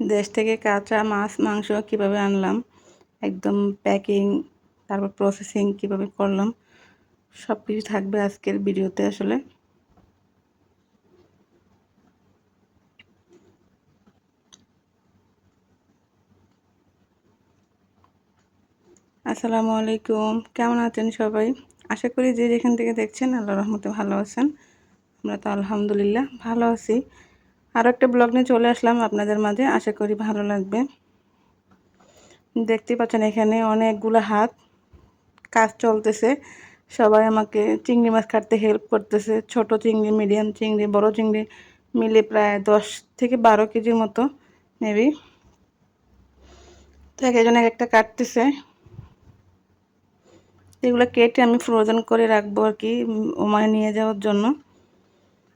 দেশ থেকে কাঁচা মাছ, মাংস কীভাবে আনলাম, একদম প্যাকিং তারপর প্রসেসিং কীভাবে করলাম সব কিছু থাকবে আজকের ভিডিওতে আসলে। আসসালামু আলাইকুম, কেমন আছেন সবাই? আশা করি যে যেখান থেকে দেখছেন আল্লাহ রহমতে ভালো আছেন। আমরা তো আলহামদুলিল্লাহ ভালো আছি। আরও একটা ব্লগ নিয়ে চলে আসলাম আপনাদের মাঝে, আশা করি ভালো লাগবে। দেখতে পাচ্ছেন এখানে অনেকগুলো হাত, কাজ চলতেছে। সবাই আমাকে চিংড়ি মাছ কাটতে হেল্প করতেছে। ছোট চিংড়ি মিডিয়াম চিংড়ি, বড় চিংড়ি মিলে প্রায় দশ থেকে বারো কেজির মতো মেবি তো এক একজন এক একটা কাটতেছে। এগুলো কেটে আমি ফ্রোজেন করে রাখব আর কি ওমায় নিয়ে যাওয়ার জন্য।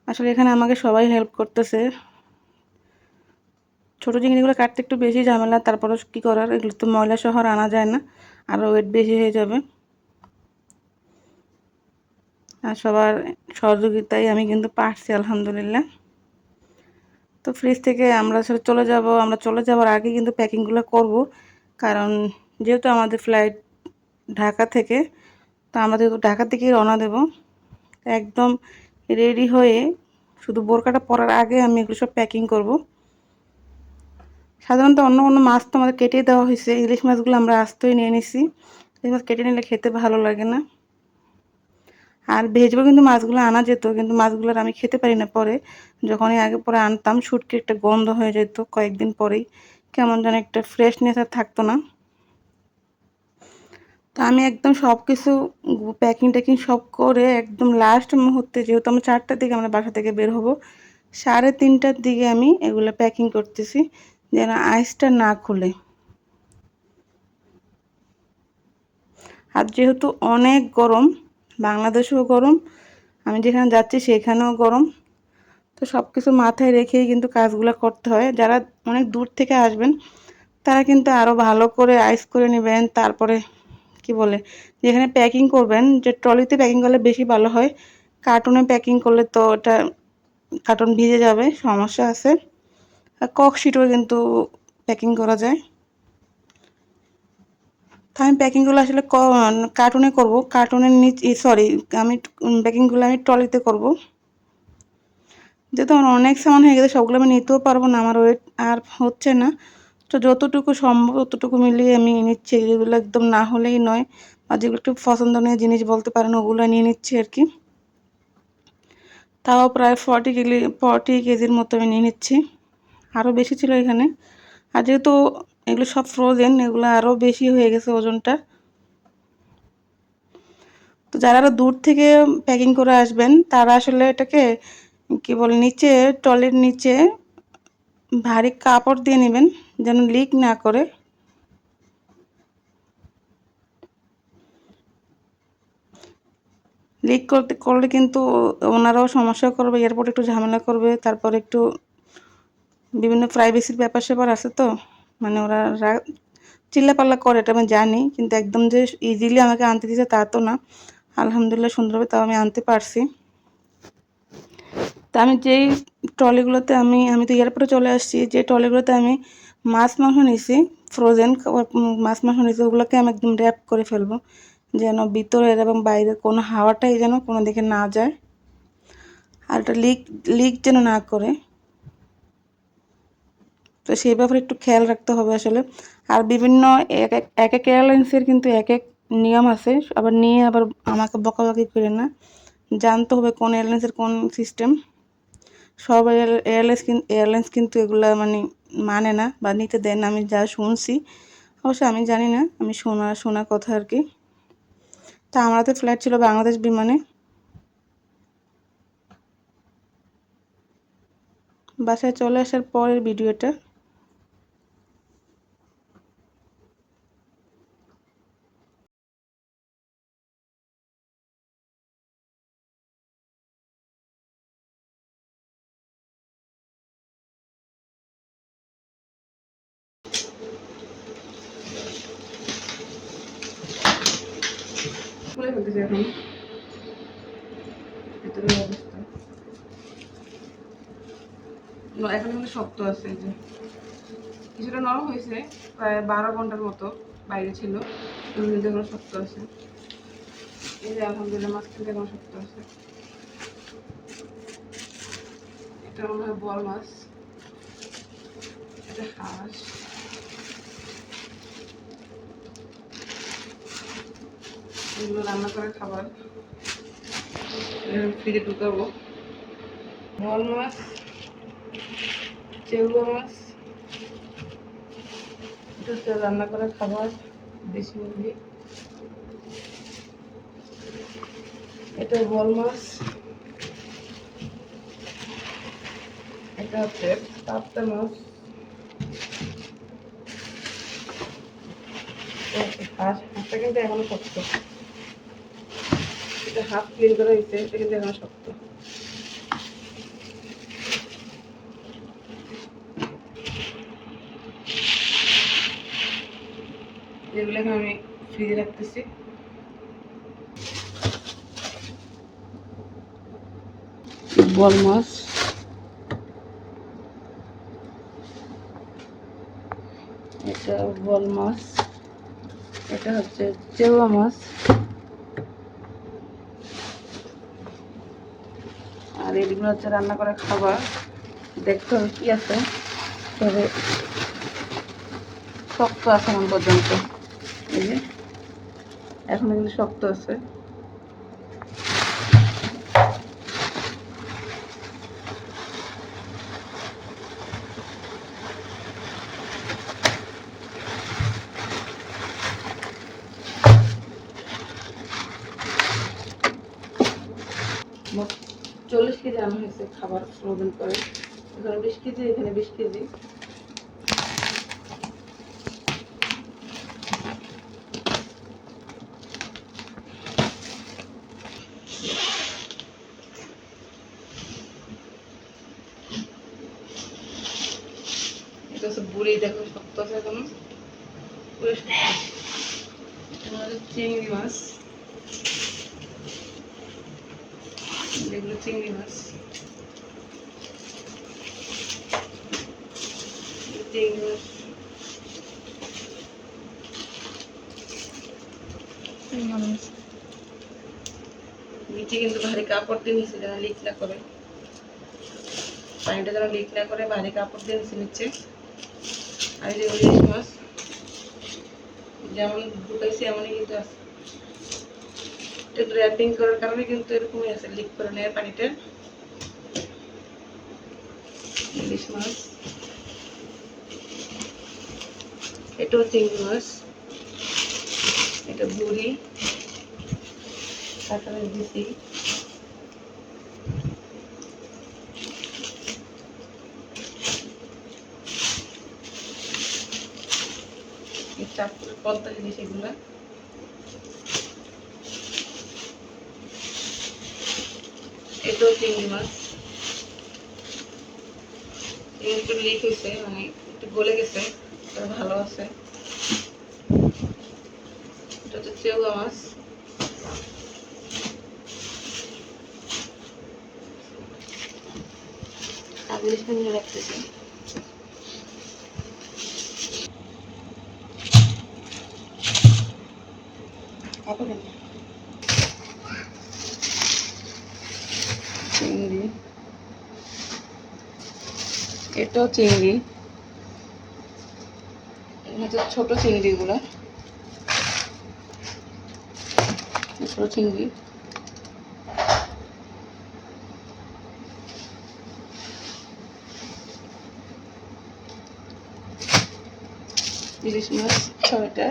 আসলে এখানে আমাকে সবাই হেল্প করতেছে। ছোটো চিংড়িগুলো কাটতে একটু বেশি ঝামেলা তারপরে কী করার? এগুলো তো ময়লা শহর, আনা যায় না। আরও ওয়েট বেশি হয়ে যাবে। আর সবার সহযোগিতায় আমি কিন্তু পারছি, আলহামদুলিল্লাহ। তো ফ্রিজ থেকে আমরা চলে যাব, আমরা চলে যাওয়ার আগে কিন্তু প্যাকিংগুলো করব। কারণ যেহেতু আমাদের ফ্লাইট ঢাকা থেকে, তো আমরা যেহেতু ঢাকা থেকেই রওনা দেব, একদম রেডি হয়ে শুধু বোরকাটা পরার আগে আমি এগুলো সব প্যাকিং করব। সাধারণত অন্য অন্য মাছ তো আমাদের কেটে দেওয়া হয়েছে। ইলিশ মাছগুলো আমরা আস্তই নিয়ে নিছি। ইলিশ মাছ কেটে নিলে খেতে ভালো লাগে না। আর ভেজবো কিন্তু মাছগুলো আনা যেত, কিন্তু মাছগুলোর আমি খেতে পারি না পরে। যখনই আগে পরে আনতাম, শুটকি একটা গন্ধ হয়ে যেত কয়েকদিন পরেই। কেমন যেন একটা ফ্রেশনেস আর থাকতো না। তো আমি একদম সব কিছু প্যাকিং ট্যাকিং সব করে একদম লাস্ট মুহূর্তে, যেহেতু আমরা চারটার দিকে আমরা বাসা থেকে বের হব, সাড়ে তিনটার দিকে আমি এগুলো প্যাকিং করতেছি। যেন আইসটা না খুলে। আর যেহেতু অনেক গরম, বাংলাদেশেও গরম, আমি যেখানে যাচ্ছি সেখানেও গরম, তো সব কিছু মাথায় রেখেই কিন্তু কাজগুলো করতে হয়। যারা অনেক দূর থেকে আসবেন, তারা কিন্তু আরও ভালো করে আইস করে নেবেন। তারপরে কি বলে, যেখানে প্যাকিং করবেন, যে ট্রলিতে প্যাকিং করলে বেশি ভালো হয়। কার্টুনে প্যাকিং করলে তো ওটা, কার্টুন ভিজে যাবে, সমস্যা আছে। আর কক শিটও কিন্তু প্যাকিং করা যায়। তো আমি প্যাকিংগুলো আসলে কার্টুনে করব। কার্টুনের নিচে সরি আমি প্যাকিংগুলো আমি ট্রলিতে করব। যেহেতু আমার অনেক সামান হয়ে গেছে, সবগুলো আমি নিতেও পারব না, আমার ওয়েট আর হচ্ছে না। তো যতটুকু সম্ভব, ততটুকু মিলিয়ে আমি নিচ্ছি। যেগুলো একদম না হলেই নয়। আর যেগুলো একটু পছন্দ পছন্দনীয় জিনিস বলতে পারেন, ওগুলো নিয়ে নিচ্ছি আর কি। তাও প্রায় ফর্টি কেজি ফর্টি কেজির মতো আমি নিয়ে নিচ্ছি। আরও বেশি ছিল এখানে। আর যেহেতু এগুলো সব ফ্রোজেন এগুলো আরও বেশি হয়ে গেছে ওজনটা। তো যারা আরও দূর থেকে প্যাকিং করে আসবেন, তারা আসলে এটাকে কি বলে, নিচে, টলের নিচে ভারী কাপড় দিয়ে নেবেন, যেন লিক না করে। লিক করতে, করলে কিন্তু ওনারাও সমস্যা করবে এয়ারপোর্ট একটু ঝামেলা করবে, তারপর একটু বিভিন্ন প্রাইভেসির ব্যাপার স্যাপার আছে তো মানে ওরা চিল্লাপাল্লা করে এটা আমি জানি, কিন্তু একদম যে ইজিলি আমাকে আনতে দিতে তা তো না। আলহামদুলিল্লাহ সুন্দরভাবে তাও আমি আনতে পারছি। তা আমি যেই ট্রলিগুলোতে আমি আমি তো এয়ারপোর্টে চলে আসছি, যে ট্রলিগুলোতে আমি মাছ মাংস নিছি ফ্রোজেন মাছ মাংস নিছি, ওগুলোকে আমি একদম র্যাপ করে ফেলব, যেন ভিতরের এবং বাইরের কোনো হাওয়াটাই যেন কোনো দিকে না যায়। আর এটা লিক লিক যেন না করে। তো সেই ব্যাপারে একটু খেয়াল রাখতে হবে আসলে। আর বিভিন্ন এক এক এক এক এয়ারলাইন্সের কিন্তু এক এক নিয়ম আছে। আবার নিয়ে আবার আমাকে বকাবকি করে না। জানতে হবে কোন এয়ারলাইন্সের কোন সিস্টেম সব এয়ারলাইন্স এয়ারলাইন্স কিন্তু এগুলা মানে মানে না বা নিতে দেন আমি যা শুনছি, অবশ্য আমি জানি না। আমি শোনা শোনা কথা আর কি। তা আমার তো ফ্লাইট ছিল বাংলাদেশ বিমানে। বাসায় চলে আসার পরের ভিডিওটা খুলে ফেলতেছি এখন ভিতরের অবস্থা এখন কিন্তু শক্ত আছে যে কিছুটা নরম হয়েছে প্রায় বারো ঘণ্টার মতো বাইরে ছিল। কিন্তু এখনও শক্ত আছে। এই যে আলহামদুলিল্লাহ মাছ কিন্তু এখনও শক্ত আছে। এটা মনে হয় বল মাছ। এটা হাঁস। এগুলো রান্না করে খাবার। ফ্রিজে ঢুকাবো। বল মাছ চেউয়া মাছ এটা রান্না করা খাবার, দেশি মুরগি। এটা বল মাছ। এটা হচ্ছে পাপ্তা মাছ। হাঁস। হাঁসটা কিন্তু এখনও শক্ত। এটা হাফ ক্লিন করা হয়েছে এটা কিন্তু এখনও শক্ত। এখন আমি ফ্রিজে রাখতেছি। বল মাছ। এটা বল মাছ। এটা হচ্ছে চেওয়া মাছ আর এগুলো হচ্ছে রান্না করা খাবার, দেখতে হবে কি আছে। তবে শক্ত আছে এখন পর্যন্ত। এই যে, এখন এগুলো শক্ত আছে। চল্লিশ কেজি আনা হয়েছে খাবার ফ্রোজেন করে। এখানে বিশ কেজি, এখানে বিশ কেজি। বুড়ি, দেখো শক্ত আছে এখনও। চিংড়ি মাছ। এগুলো চিংড়ি মাছ। চিংড়ি মাছ। নিচে কিন্তু ভারী কাপড় দিয়ে নিচে যেন লিক না করে। পানিটা যেন লিক না করে ভারী কাপড় দিয়ে নিচে নিচ্ছে। আর যে ইলিশ মাছ যেমন ঢুকাইছি এমনই কিন্তু আছে। এটা র্যাপিং করার কারণে কিন্তু এরকমই আছে লিক করে নেয় পানিটা। ইলিশ মাছ। এটাও চিংড়ি মাছ। এটা বুড়ি। কাঁচামরিচ দিছি পদ্মা জিনিস এগুলা। এটাও চিংড়ি মাছ একটু লিক হয়েছে মানে একটু গলে গেছে ভালো আছে। এটা হচ্ছে চেউয়া মাছ সামনে রাখতেছি এটাও চিংড়ি। হচ্ছে ছোট চিংড়িগুলো। ছোট চিংড়ি। ইলিশ মাছ, ছয়টা।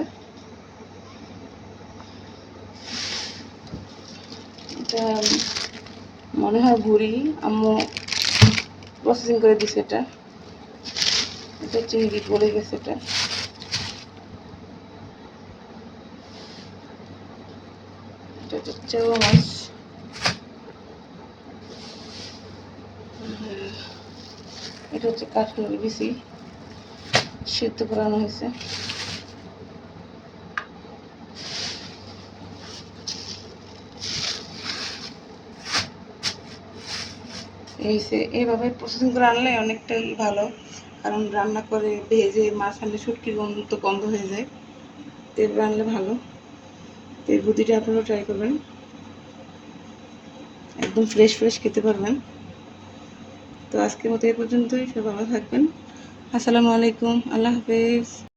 এটা মনে হয় ভুড়ি আম্মু প্রসেসিং করে দিছে এটা। এটা চিংড়ি গলে গেছে এটা। এটা হচ্ছে চেওয়া মাছ। এটা হচ্ছে কাঠমুড়ি বিচি। সিদ্ধ করানো হয়েছে। এইভাবে প্রসেসিং করে আনলে অনেকটাই ভালো। কারণ রান্না করে ভেজে মাছ আনলে শুটকির গন্ধ তো গন্ধ হয়ে যায়। তেল রানলে ভালো। তেল এই বুদ্ধিটা আপনারাও ট্রাই করবেন। একদম ফ্রেশ ফ্রেশ খেতে পারবেন। তো আজকের মতো এ পর্যন্তই। সব ভালো থাকবেন। আসসালামু আলাইকুম। আল্লাহ হাফেজ।